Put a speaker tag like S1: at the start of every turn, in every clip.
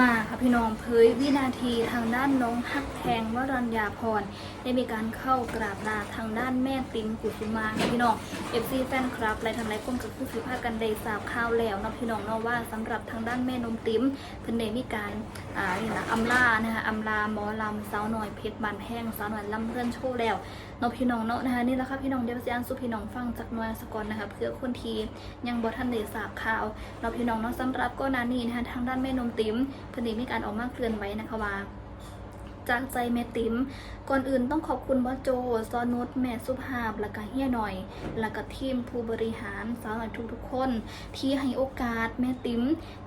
S1: มาค่ะพี่น้องเผยวินาทีทางด้านน้องฮักแพงวรัญญาพร ได้มีการเข้ากราบลาทางด้านแม่ติมกุสุมาค่ะพี่น้องเอฟซีแฟนคลับและทางหลายคนก็คือสิพากันได้ทราบข่าวแล้วนะพี่น้องเนาะว่าสำหรับทางด้านแม่นมติมเพิ่นได้มีการอ่านี่นะอำลานะคะอำลาหมอลำสาวหน่อยเพชรบานแห้งสาวหน่อยลำเพื่อนโชว์แล้วเนาะพี่น้องเนาะนะคะนี่แหละค่ะพี่น้องเดี๋ยวสิอ่านสู่พี่น้องฟังจากน่วยสกอนนะคะเพื่อคนทียังบ่ทันได้ทราบข่าวเนาะพี่น้องเนาะสำหรับก็นานีนะคะทางด้านแม่นมติมเพิ่นได้มีการออกมาเคลื่อนไหวนะคะว่า จากใจแม่ติ๋มก่อนอื่นต้องขอบคุณบอโจซอนุชแม่สุภาพและก็เฮียหน่อย และก็ทีมผู้บริหารสาวหน่อยทุกๆคน ที่ให้โอกาสแม่ติ๋ม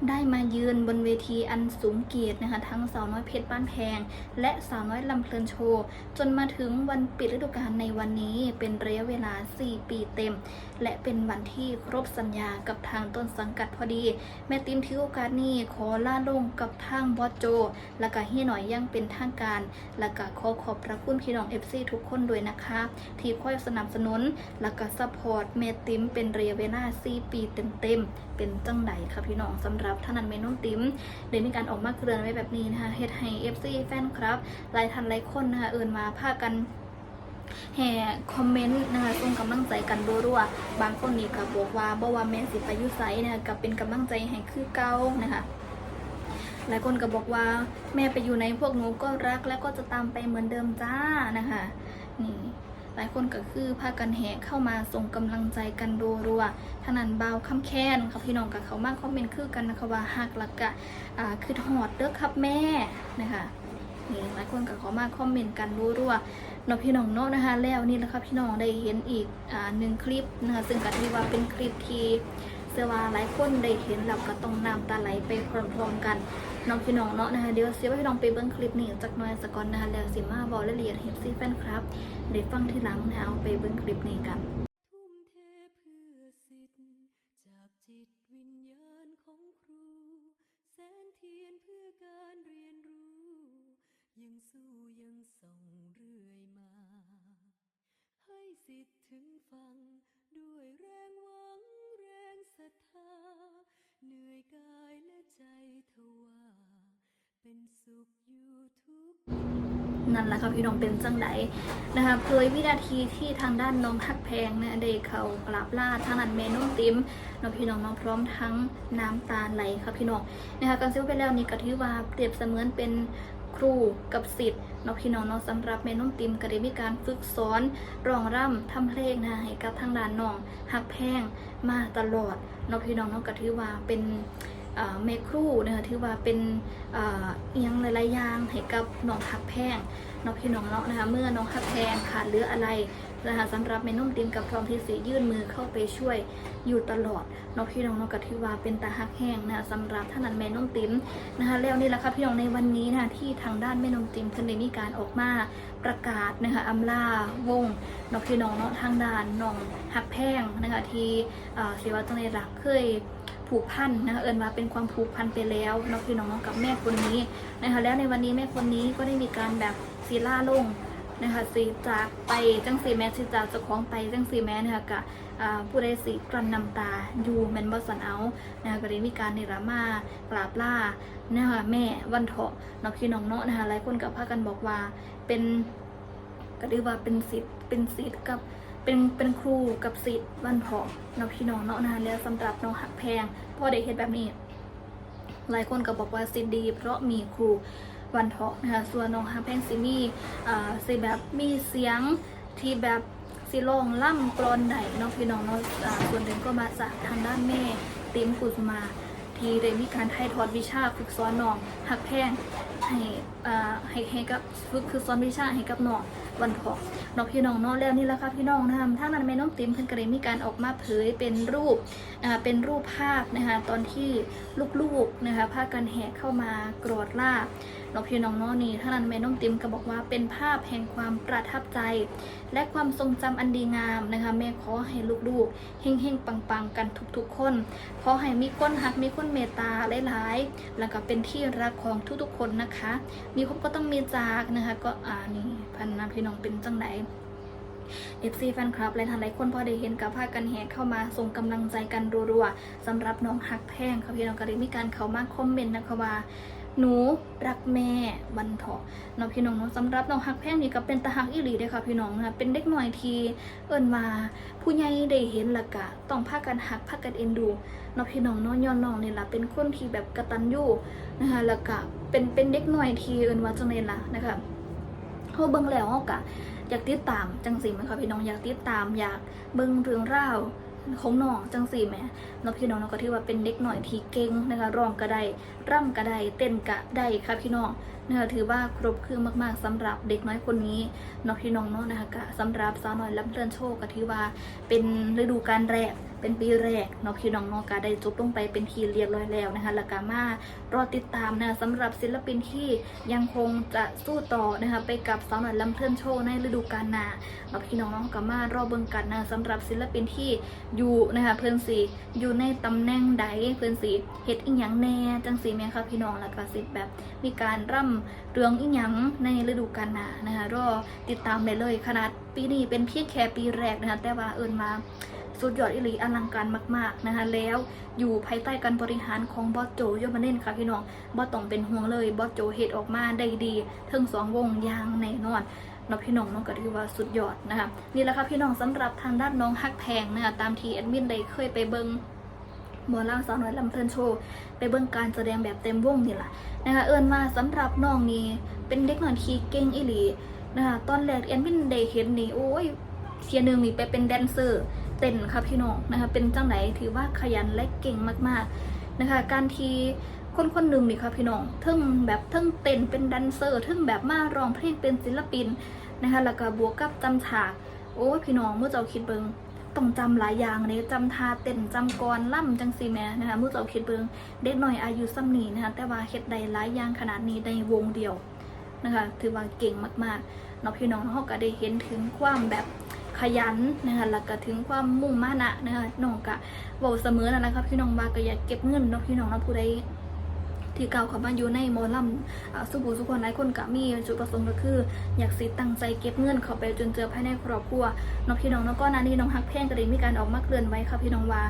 S1: ได้มายืนบนเวทีอันสูงเกียรตินะคะทั้งสาวน้อยเพชรบ้านแพง และสาวน้อยลำเพลินโชว์จนมาถึงวันปิดฤดูกาลในวันนี้เป็นระยะเวลา 4 ปีเต็ม และเป็นวันที่ครบสัญญากับทางต้นสังกัดพอดี แม่ติ๋มถือโอกาสนี้ขอลาลงกับทางบอโจ และก็เฮียหน่อยยังเป็นทางการและก็ขอขอบพระคุณพี่น้อง FC ทุกคนด้วยนะคะ ที่คอยสนับสนุน และก็ซัพพอร์ตแม่ติ๋มเป็นเระยเวลา4ปีเต็มๆ เป็นจังไดค่ะพี่น้องสำหรับท่านันเมน้องติ๋มได้มีการออกมาเกลื่อนไว้แบบนี้นะคะเฮ็ดให้ FC แฟนครับหลายท่านหลายคนนะคะเอินมาพากันแห่คอมเมนต์นะคะส่งกำลังใจกันรัวๆบางคนนี่ก็บอกว่าบ่ว่าแม่สิไปยุไสนะคะก็เป็นกำลังใจให้คือเก่านะคะ หลายคนก็บอกว่า แม่ไปอยู่ในพวกหนูก็รักและก็จะตามไปเหมือนเดิมจ้านะคะนี่หลายคนก็คือพากันแห่เข้ามาส่งกำลังใจกันรัวๆทนันเบาวคำแค้นค่ะพี่น้องกับเขามากคอมเมนต์คือกันนะคะว่าหักหลักกะอ่าคือหอดเด้อครับแม่นะคะนี่หลายคนก็เขามาคอมเมนต์กันรัวๆเนาะพี่น้องเนาะนะคะแล้วนี่แหละค่ะพี่น้องได้เห็นอีกอ่าหนึ่งคลิปนะคะซึ่งก็ถือว่าเป็นคลิปที่ เสื้อว่าหลายคนได้เห็นแล้วก็ต้องน้ำตาไหลไปพร้อมๆกันน้องพี่น้องเนาะนะคะเดี๋ยวเสียว่าพี่น้องไปเบิ้งคลิปนี้จากน้อยสกอนนะคะแล้วสิมาบอกละเอียดเห็นซีแฟนครับได้ฟังทีหลังนะเอาไปเบิ้งคลิปนี้กัน
S2: นั่นแหละ
S1: ค่ะพี่น้องเป็นจังไดนะคะเผยวินาทีที่ทางด้านน้องฮักแพงเนะได้เขากราบลาทางนั้นเมนุ่มติมน้องพี่น้องน้องพร้อมทั้งน้ำตาไหลค่ะพี่น้องนะคะการซื้อไปแล้วนี่ก็ถือว่าเปรียบเสมือนเป็นครูกับศิษย์น้องพี่น้องเน้องสำหรับเมนุ่มติมก็ได้มีการฝึกสอนร้องร่ำทำเพลงนะคะให้กับทางด้านน้องฮักแพงมาตลอดน้องพี่น้องน้องก็ถือว่าเป็น แม่ครูนะคะถือว่าเป็นเอียงหลายๆอย่างให้กับน้องฮักแพงน้องพี่น้องเนาะนะคะเมื่อน้องฮักแพงขาดเหลืออะไรนะคะสำหรับเมนุ่มติมกับพร้อมที่สียื่นมือเข้าไปช่วยอยู่ตลอดน้องพี่น้องเนาะก็ถือว่าเป็นตาฮักแห้งนะคะสำหรับท่านนั้นแม่นุ่มติมนะคะแล้วนี่แหละค่ะพี่น้องในวันนี้นะคะที่ทางด้านแม่นุ่มติมเพิ่นได้มีการออกมาประกาศนะคะอำลาวงน้องพี่น้องเนาะทางด้านน้องฮักแพงนะคะที่เอ่อศิวะจังในรักเคย ผูกพันนะคะเอิญว่าเป็นความผูกพันไปแล้วน้องพี่น้องกับแม่คนนี้นะคะแล้วในวันนี้แม่คนนี้ก็ได้มีการแบบซีล่าลงนะคะสีจากไปจังสีแม่สีจากจะคล้องไปจังสีแม่นะคะกะอ่าผู้ใดสีกลั้นน้ำตาอยู่แมนบอสันเอานะคะก็ได้มีการเนรมากราบล่านะคะแม่วันเถาะน้องพี่น้องเนาะนะคะหลายคนกับพากันบอกว่าเป็นก็เรียกว่าเป็นสิทธิ์เป็นสิทธิ์กับ เป็นเป็นครูกับสิทธิ์วันเถาะน้องพี่น้องเนาะนะคะแล้วสำหรับน้องหักแพงพอได้เห็นแบบนี้ หลายคนก็บอกว่าสิทธิ์ดี เพราะมีครูวันเถาะนะคะส่วนน้องฮักแพงซิมีอ่าสิแบบมีเสียงที่แบบสิลองล่ำกรอนไหนเนาะพี่น้องเนาะส่วนหนึ่งก็มาจากทางด้านแม่ติมกุสมา ที่ได้มีการถ่ายทอดวิชาฝึกสอนน้องหักแพงให้อ่าให้ให้กับฝึกคือสอนวิชาให้กับน้องวันเถาะเนาะพี่น้องเนาะแล้วนี่แหละค่ะพี่น้องนะคะทางนั้นแม่น้องติมเพิ่นก็ได้มีการออกมาเผยเป็นรูปอ่าเป็นรูปภาพนะคะตอนที่ลูกๆนะคะพากันแห่เข้ามากรอดล่า น้องพี่น้องน้องนี่ท่านันแม่น้องติมก็บอกว่าเป็นภาพแห่งความประทับใจ และความทรงจำอันดีงามนะคะแม่ขอให้ลูกๆเฮงๆปังๆ กันทุกๆ คนขอให้มีคนหักมีคนเมตตาหลายๆ แล้วก็เป็นที่รักของทุกๆ คนนะคะ มีครบก็ต้องมีจากนะคะก็อ่านี่พันนะพี่น้องเป็นจังไหนเอฟซีแฟนคลับและทานหลายคนพอได้เห็นกับพากันแห่เข้ามาส่งกำลังใจกันรัวๆสำหรับน้องหักแพงค่ะพี่น้องก็ได้มีการเข้ามาคอมเมนต์นะคะว่า หนูรักแม่วันเถาะเนาะพี่น้องเนาะสำหรับน้องฮักแพงนี่ก็เป็นตาฮักอีหลีเด้ค่ะพี่น้องนะเป็นเด็กหน่อยทีเอิ้นมาผู้ใหญ่ได้เห็นละกะต้องพากันฮักพากันเอ็นดูเนาะพี่น้องเนาะย้อนน้องเนี่ยล่ะเป็นคนที่แบบกระตัญญูนะคะล้วก็เป็นเป็นเด็กหน่อยทีเอิ้นว่าจังได๋ล่ะนะคะเฮาเบิ่งแล้วเฮาก็อยากติดตามจังซี่แม่นค่ะพี่น้องอยากติดตามอยากเบิ่งเรื่องราว ของน้องจังสี่แม่น้องพี่น้องเนาก็ถือว่าเป็นเด็กหน่อยที่เก่งนะคะร้องก็ได้ร่ำก็ได้เต้นก็ได้ค่ะพี่น้องนะคะถือว่าครบเครื่องมาก ๆสำหรับเด็กน้อยคนนี้เนาะพี่น้องเนาะนะคะก็สำหรับสาวน้อยลำเลื่อนโชคก็ถือว่าเป็นฤดูการแรก เป็นปีแรกเนาะพี่น้องเนาะก็ได้จบลงไปเป็นทีเรียบร้อยแล้วนะคะแล้วก็มารอติดตามนะะสำหรับศิลปินที่ยังคงจะสู้ต่อนะคะไปกับสาวน้อยลำเพลินโชคในฤดูกาลหน้าเนาะพี่น้องเนาะก็มารอเบิ่งกันนะสำหรับศิลปินที่อยู่นะคะเพิ่อนสิอยู่ในตำแหน่งใดเพื่อนสิเฮ็ดอีหยังแน่จังสีแม่ค่ะพี่น้องแล้วก็สิแบบมีการร่ำเรืองอีหยังในฤดูกาลหน้านะคะรอติดตามได้เลยขนาดปีนี้เป็นเพียงแค่ปีแรกนะคะแต่ว่าเอิญมา สุดยอดอิลีอลังการมากๆนะคะแล้วอยู่ภายใต้การบริหารของบอสโจยมาเน่นค่ะพี่น้องบอสต้องเป็นห่วงเลยบอสโจเฮ็ดออกมาได้ดีทั้งสองวงอย่างแน่นอนเนาะพี่น้องเนาะก็ถือว่าสุดยอดนะคะนี่แหละค่ะพี่น้องสำหรับทางด้านน้องฮักแพงนะคะตามที่แอดมินได้เคยไปเบิงหมอล่างสาวน้อยลำเพลินโชว์ไปเบิ่งการแสดงแบบเต็มวงนี่แหละนะคะเอิญมาสำหรับน้องนี่เป็นเด็กหน่อยที่เก่งอีหลีนะคะตอนแรกแอดมินได้เห็นนี่โอ้ยเทียหนึงนี่ไปเป็นแดนเซอร์ เต้นค่ะพี่น้องนะคะเป็นจังไหนถือว่าขยันและเก่งมากๆนะคะ การที่คนคนหนึ่งนี่ค่ะพี่น้องทึ่งแบบทึ่งเต้นเป็นแดนเซอร์ทึ่งแบบมาร้องเพลงเป็นศิลปินนะคะแล้วก็บวกกับจำฉากโอ้พี่น้องเมื่อเจ้าคิดเบิงต้องจำหลายอย่างเลยจำท่าเต้นจำกรล่ำจังซีแม่นะคะเมื่อเจ้าคิดเบิงเด็กหน่อยอายุซ้ำนี้นะคะแต่ว่าเฮ็ดได้หลายอย่างขนาดนี้ในวงเดียวนะคะถือว่าเก่งมากๆเนาะพี่น้องเขาก็ได้เห็นถึงความแบบ ขยันนะคะแล้วก็ถึงความมุ่งมั่นะนะคะน้องกะบอกเสมอนั่นะครับพี่น้องว่าก็อยากเก็บเงินเนาะพี่น้องเนาะผู้ใด ที่เก่าเขามาอยู่ในหมอลำสุบูสุคนหลายคนก็มีจุดประสงค์ก็คือ อยากสิตั้งใจเก็บเงินเข้าไปจนเจอภายในครอบครัวน้องพี่น้องแล้วก็นานี้น้องฮักแพงก็ได้มีการออกมาเคลื่อนไหวค่ะพี่น้องว่า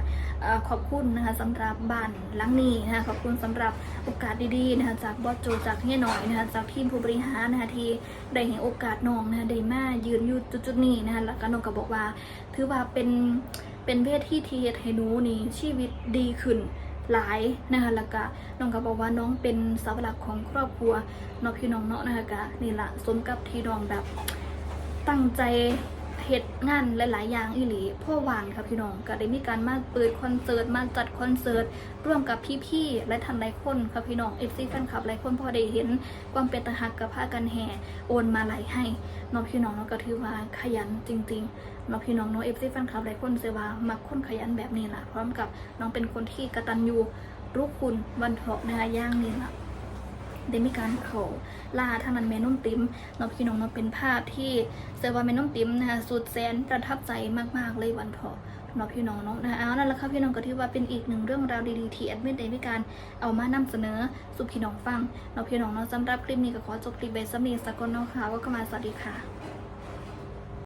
S1: ขอบคุณนะคะสำหรับบ้านหลังนี้นะคะขอบคุณสำหรับโอกาสดีๆนะคะจากบอสโจจากเฮียหน่อยนะคะจากทีมผู้บริหารนะคะที่ได้เห็นโอกาสน้องนะคะได้มายืนอยู่จุดๆนี้นะคะแล้วก็น้องก็บอกว่าถือว่าเป็นเป็นเวทีที่เฮดให้หนูนี่ชีวิตดีขึ้น หลายนะคะแล้วก็น้องก็บอกว่าน้องเป็นเสาหลักของครอบครัวน้องพี่น้องเนาะนะคะก็นี่ละสมกับที่น้องแบบตั้งใจ เฮ็ดงานหลาย ๆ อย่างอีหลีพ่อวานค่ะพี่น้องก็ได้มีการมาเปิดคอนเสิร์ตมาจัดคอนเสิร์ตร่วมกับพี่ ๆ และทันหลายคนค่ะพี่น้องเอฟซีแฟนคลับหลายคนพอได้เห็นความเป็นตาหักกับผ้ากันแห่โอนมาไหลายให้น้องพี่น้องเนาะก็ถือว่าขยันจริงๆเนาะพี่น้องเนาะเอฟซีแฟนคลับหลายคนเสยว่ามักคนขยันแบบนี้ล่ะพร้อมกับน้องเป็นคนที่กระตัญญูรู้คุณวันเถาะนะคะย่างนี่ล่ะ ได้มีการเขาล่าทางนั้นแม่นุ่มติ้มเนาะพี่น้องเนาะเป็นภาพที่เซอร์ว่าแม่นุ่มติ้มนะคะสุดแสนประทับใจมากๆเลยวันพอเนาะพี่น้องเนาะนะเอานั่นแหละค่ะพี่น้องก็ถือว่าเป็นอีกหนึ่งเรื่องราวดีๆที่แอดมินได้มีการเอามานำเสนอสู่พี่น้องฟังเนาะพี่น้องเนาะสำหรับคลิปนี้ก็ขอจบคลิปไว้สำนีสกลเนาะค่ะว่าก็มาสวัสดีค่ะ